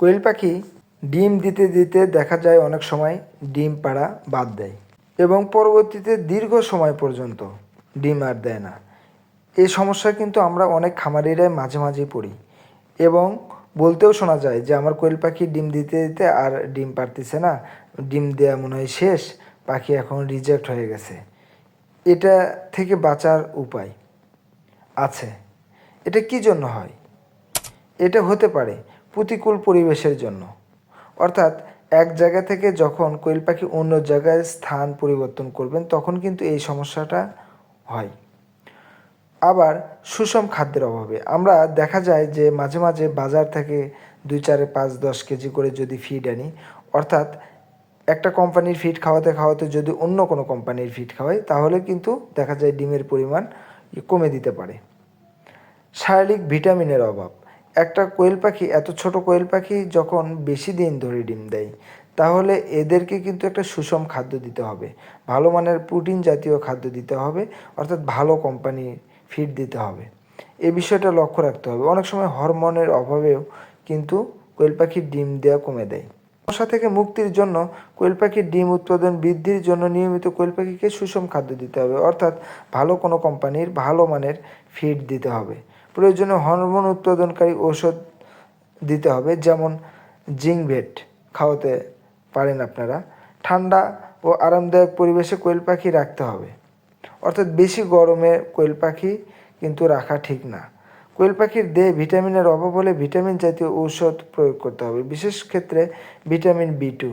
কোয়েল পাখি ডিম দিতে দিতে দেখা যায় অনেক সময় ডিম পাড়া বাদ দেয় এবং পরবর্তীতে দীর্ঘ সময় পর্যন্ত ডিম আর দেয় না। এই সমস্যা কিন্তু আমরা অনেক খামারিরাই মাঝে মাঝেই পড়ি এবং বলতেও শোনা যায় যে আমার কোয়েল পাখি ডিম দিতে দিতে আর ডিম পারতেছে না, ডিম দেওয়া মনে হয় শেষ, পাখি এখন রিজেক্ট হয়ে গেছে। এটা থেকে বাঁচার উপায় আছে। এটা কি জন্য হয়? এটা হতে পারে। প্রতিকূল পরিবেশের জন্য। অর্থাৎ এক জায়গা থেকে যখন কোয়েল পাখি অন্য জায়গায় স্থান পরিবর্তন করবেন, তখন কিন্তু এই সমস্যাটা হয়। আবার সুষম খাদ্যের অভাবে। আমরা দেখা যায় যে মাঝে মাঝে বাজার থেকে দুই, চারে পাঁচ, দশ কেজি করে যদি ফিড আনি, অর্থাৎ একটা কোম্পানির ফিড খাওয়াতে খাওয়াতে যদি অন্য কোনো কোম্পানির ফিড খাওয়াই, তাহলে কিন্তু দেখা যায় ডিমের পরিমাণ কমে দিতে পারে। শারীরিক ভিটামিনের অভাব। একটা কোয়েল পাখি, এত ছোট কোয়েল পাখি যখন বেশি দিন ধরে ডিম দেয়, তাহলে এদেরকে কিন্তু একটা সুষম খাদ্য দিতে হবে। ভালো মানের প্রোটিন জাতীয় খাদ্য দিতে হবে, অর্থাৎ ভালো কোম্পানির ফিড দিতে হবে। এই বিষয়টা লক্ষ্য রাখতে হবে। অনেক সময় হরমোনের অভাবেও কিন্তু কোয়েল পাখির ডিম দেওয়া কমে দেয়। সমস্যা থেকে মুক্তির জন্য কোয়েল পাখির ডিম উৎপাদন বৃদ্ধির জন্য নিয়মিত কোয়েল পাখিকে সুষম খাদ্য দিতে হবে, অর্থাৎ ভালো কোনো কোম্পানির ভালো মানের ফিড দিতে হবে। প্রয়োজনে হরমোন উৎপাদনকারী ঔষধ দিতে হবে, যেমন জিংভেট খাওয়াতে পারেন আপনারা। ঠান্ডা ও আরামদায়ক পরিবেশে কোয়েল পাখি রাখতে হবে। অর্থাৎ বেশি গরমে কোয়েল পাখি কিন্তু রাখা ঠিক না। কোয়েল পাখির দেহে ভিটামিনের অভাব হলে ভিটামিন জাতীয় ঔষধ প্রয়োগ করতে হবে। বিশেষ ক্ষেত্রে ভিটামিন বি টু।